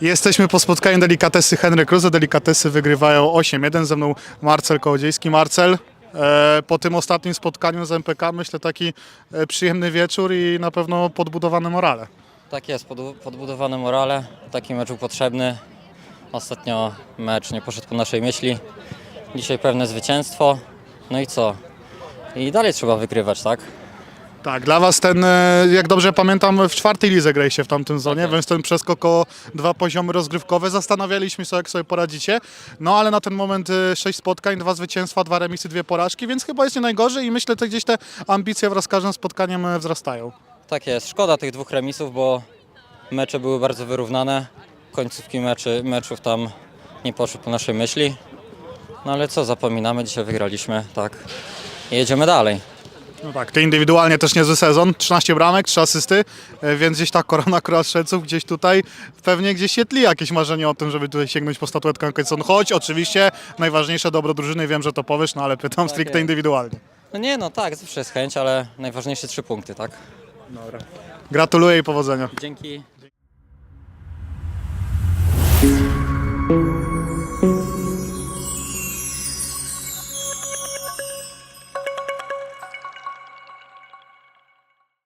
Jesteśmy po spotkaniu Delikatesy Henry Cruze. Delikatesy wygrywają 8-1. Ze mną Marcel Kołodziejski. Marcel, e, po tym ostatnim spotkaniu z MPK myślę taki e, przyjemny wieczór i na pewno podbudowane morale. Tak jest, podbu- podbudowane morale. Taki mecz był potrzebny. Ostatnio mecz nie poszedł po naszej myśli. Dzisiaj pewne zwycięstwo. No i co? I dalej trzeba wygrywać, tak? Tak, dla Was ten, e, jak dobrze pamiętam, w czwartej lidze graliście w tamtym zonie, jest. więc ten przeskok o dwa poziomy rozgrywkowe. Zastanawialiśmy się, jak sobie poradzicie. No ale na ten moment e, sześć spotkań, dwa zwycięstwa, dwa remisy, dwie porażki, więc chyba jest nie najgorzej i myślę, że gdzieś te ambicje wraz z każdym spotkaniem e, wzrastają. Tak jest. Szkoda tych dwóch remisów, bo mecze były bardzo wyrównane. Końcówki meczy, meczów tam nie poszły po naszej myśli. No ale co, zapominamy, dzisiaj wygraliśmy, tak. I jedziemy dalej. No tak, ty indywidualnie też niezły sezon, 13 bramek, 3 asysty, e, więc gdzieś ta korona króla strzelców gdzieś tutaj pewnie gdzieś się tli jakieś marzenie o tym, żeby tutaj sięgnąć po statuetkę na końcu. Choć oczywiście najważniejsze dobro drużyny, wiem, że to powiesz, no ale pytam stricte jest. indywidualnie. No nie, no tak, zawsze jest chęć, ale najważniejsze trzy punkty, tak? Gratuluję i powodzenia. Dzięki.